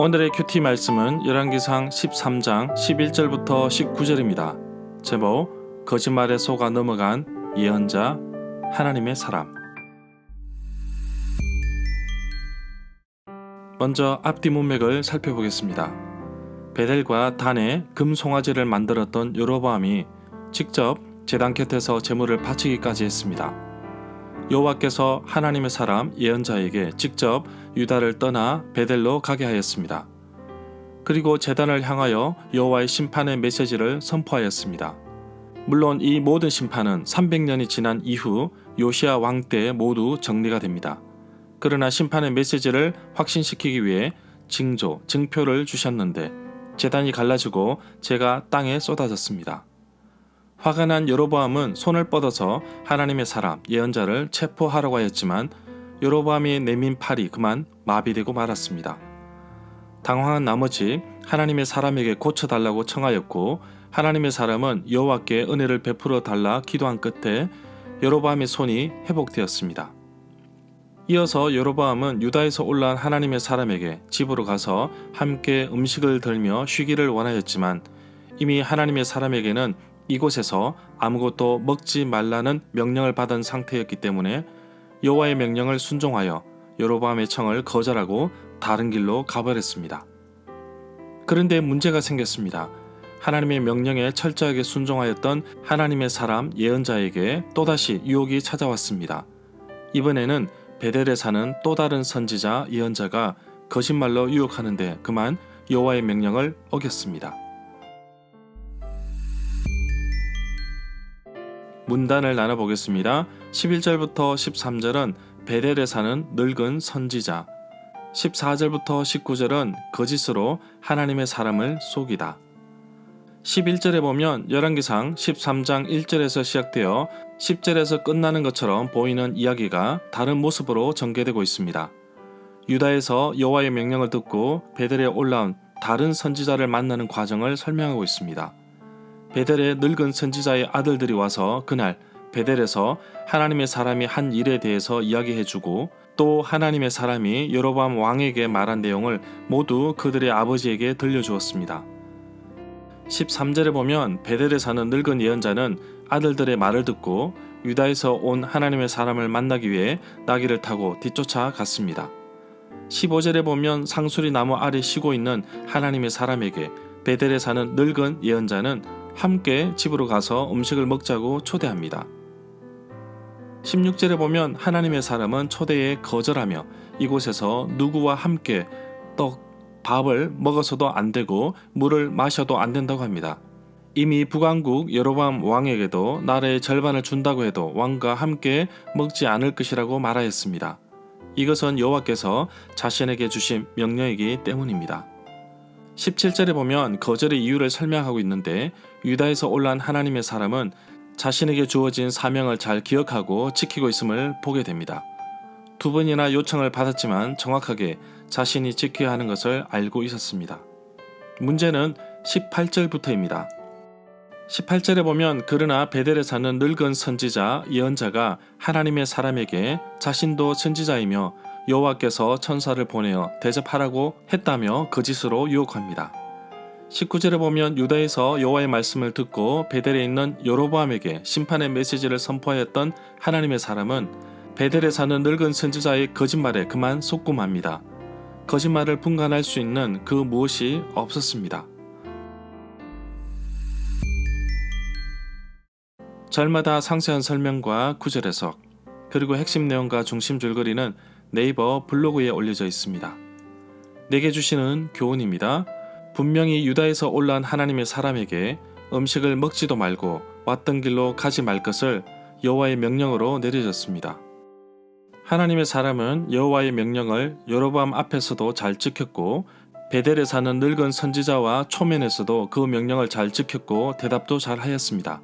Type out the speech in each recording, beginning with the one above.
오늘의 큐티 말씀은 열왕기상 13장 11절부터 19절입니다. 제목 거짓말에 속아 넘어간 예언자 하나님의 사람 먼저 앞뒤 문맥을 살펴보겠습니다. 베델과 단에 금송아지를 만들었던 요로보암이 직접 제단 곁에서 제물을 바치기까지 했습니다. 여호와께서 하나님의 사람 예언자에게 직접 유다를 떠나 베델로 가게 하였습니다. 그리고 제단을 향하여 여호와의 심판의 메시지를 선포하였습니다. 물론 이 모든 심판은 300년이 지난 이후 요시아 왕 때 모두 정리가 됩니다. 그러나 심판의 메시지를 확신시키기 위해 징조, 증표를 주셨는데 제단이 갈라지고 제가 땅에 쏟아졌습니다. 화가 난 여로보암은 손을 뻗어서 하나님의 사람 예언자를 체포하려고 하였지만 여로보암이 내민 팔이 그만 마비되고 말았습니다. 당황한 나머지 하나님의 사람에게 고쳐달라고 청하였고 하나님의 사람은 여호와께 은혜를 베풀어 달라 기도한 끝에 여로보암의 손이 회복되었습니다. 이어서 여로보암은 유다에서 올라온 하나님의 사람에게 집으로 가서 함께 음식을 들며 쉬기를 원하였지만 이미 하나님의 사람에게는 이곳에서 아무것도 먹지 말라는 명령을 받은 상태였기 때문에 여호와의 명령을 순종하여 여로보암의 청을 거절하고 다른 길로 가버렸습니다. 그런데 문제가 생겼습니다. 하나님의 명령에 철저하게 순종하였던 하나님의 사람 예언자에게 또다시 유혹이 찾아왔습니다. 이번에는 베델에 사는 또 다른 선지자 예언자가 거짓말로 유혹하는데 그만 여호와의 명령을 어겼습니다. 문단을 나눠보겠습니다. 11절부터 13절은 베델에 사는 늙은 선지자, 14절부터 19절은 거짓으로 하나님의 사람을 속이다. 11절에 보면 열왕기상 13장 1절에서 시작되어 10절에서 끝나는 것처럼 보이는 이야기가 다른 모습으로 전개되고 있습니다. 유다에서 여호와의 명령을 듣고 베델에 올라온 다른 선지자를 만나는 과정을 설명하고 있습니다. 베델의 늙은 선지자의 아들들이 와서 그날 베델에서 하나님의 사람이 한 일에 대해서 이야기해주고 또 하나님의 사람이 여로밤 왕에게 말한 내용을 모두 그들의 아버지에게 들려주었습니다. 13절에 보면 베델에 사는 늙은 예언자는 아들들의 말을 듣고 유다에서 온 하나님의 사람을 만나기 위해 나귀를 타고 뒤쫓아 갔습니다. 15절에 보면 상수리 나무 아래 쉬고 있는 하나님의 사람에게 베델에 사는 늙은 예언자는 함께 집으로 가서 음식을 먹자고 초대합니다. 16절에 보면 하나님의 사람은 초대에 거절하며 이곳에서 누구와 함께 떡, 밥을 먹어서도 안 되고 물을 마셔도 안 된다고 합니다. 이미 북왕국 여로밤 왕에게도 나라의 절반을 준다고 해도 왕과 함께 먹지 않을 것이라고 말하였습니다. 이것은 여호와께서 자신에게 주신 명령이기 때문입니다. 17절에 보면 거절의 이유를 설명하고 있는데 유다에서 올라온 하나님의 사람은 자신에게 주어진 사명을 잘 기억하고 지키고 있음을 보게 됩니다. 두 번이나 요청을 받았지만 정확하게 자신이 지켜야 하는 것을 알고 있었습니다. 문제는 18절부터입니다. 18절에 보면 그러나 베델에 사는 늙은 선지자 예언자가 하나님의 사람에게 자신도 선지자이며 여호와께서 천사를 보내어 대접하라고 했다며 거짓으로 유혹합니다. 19절에 보면 유다에서 여호와의 말씀을 듣고 베델에 있는 여로보암에게 심판의 메시지를 선포하였던 하나님의 사람은 베델에 사는 늙은 선지자의 거짓말에 그만 속고맙니다. 거짓말을 분간할 수 있는 그 무엇이 없었습니다. 절마다 상세한 설명과 구절 해석, 그리고 핵심 내용과 중심 줄거리는 네이버 블로그에 올려져 있습니다. 내게 주시는 교훈입니다. 분명히 유다에서 올라온 하나님의 사람에게 음식을 먹지도 말고 왔던 길로 가지 말 것을 여호와의 명령으로 내려졌습니다. 하나님의 사람은 여호와의 명령을 여로밤 앞에서도 잘 지켰고 베델에 사는 늙은 선지자와 초면에서도 그 명령을 잘 지켰고 대답도 잘 하였습니다.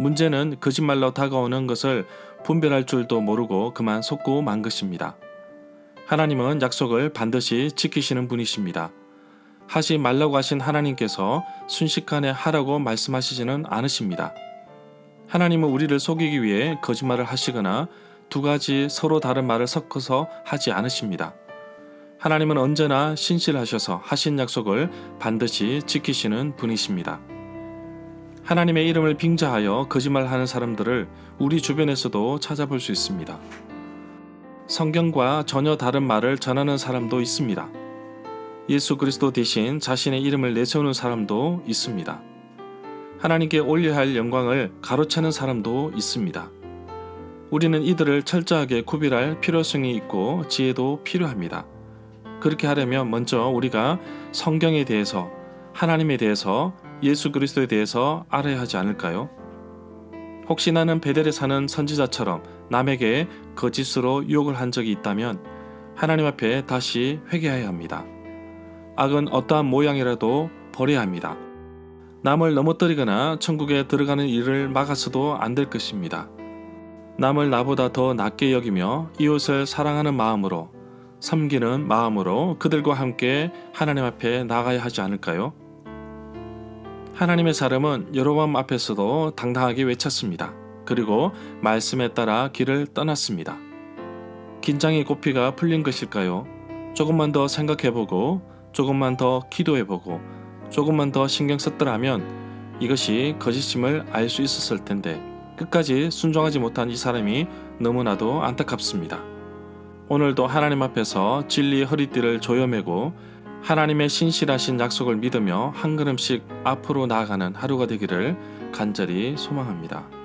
문제는 거짓말로 다가오는 것을 분별할 줄도 모르고 그만 속고 만 것입니다. 하나님은 약속을 반드시 지키시는 분이십니다. 하지 말라고 하신 하나님께서 순식간에 하라고 말씀하시지는 않으십니다. 하나님은 우리를 속이기 위해 거짓말을 하시거나 두 가지 서로 다른 말을 섞어서 하지 않으십니다. 하나님은 언제나 신실하셔서 하신 약속을 반드시 지키시는 분이십니다. 하나님의 이름을 빙자하여 거짓말하는 사람들을 우리 주변에서도 찾아볼 수 있습니다. 성경과 전혀 다른 말을 전하는 사람도 있습니다. 예수 그리스도 대신 자신의 이름을 내세우는 사람도 있습니다. 하나님께 올려야 할 영광을 가로채는 사람도 있습니다. 우리는 이들을 철저하게 구별할 필요성이 있고 지혜도 필요합니다. 그렇게 하려면 먼저 우리가 성경에 대해서, 하나님에 대해서, 예수 그리스도에 대해서 알아야 하지 않을까요? 혹시 나는 베델에 사는 선지자처럼 남에게 거짓으로 유혹을 한 적이 있다면 하나님 앞에 다시 회개해야 합니다. 악은 어떠한 모양이라도 버려야 합니다. 남을 넘어뜨리거나 천국에 들어가는 일을 막아서도 안 될 것입니다. 남을 나보다 더 낮게 여기며 이웃을 사랑하는 마음으로 섬기는 마음으로 그들과 함께 하나님 앞에 나가야 하지 않을까요? 하나님의 사람은 여로밤 앞에서도 당당하게 외쳤습니다. 그리고 말씀에 따라 길을 떠났습니다. 긴장의 고피가 풀린 것일까요? 조금만 더 생각해보고 조금만 더 기도해보고 조금만 더 신경 썼더라면 이것이 거짓임을 알 수 있었을 텐데 끝까지 순종하지 못한 이 사람이 너무나도 안타깝습니다. 오늘도 하나님 앞에서 진리의 허리띠를 조여매고 하나님의 신실하신 약속을 믿으며 한 걸음씩 앞으로 나아가는 하루가 되기를 간절히 소망합니다.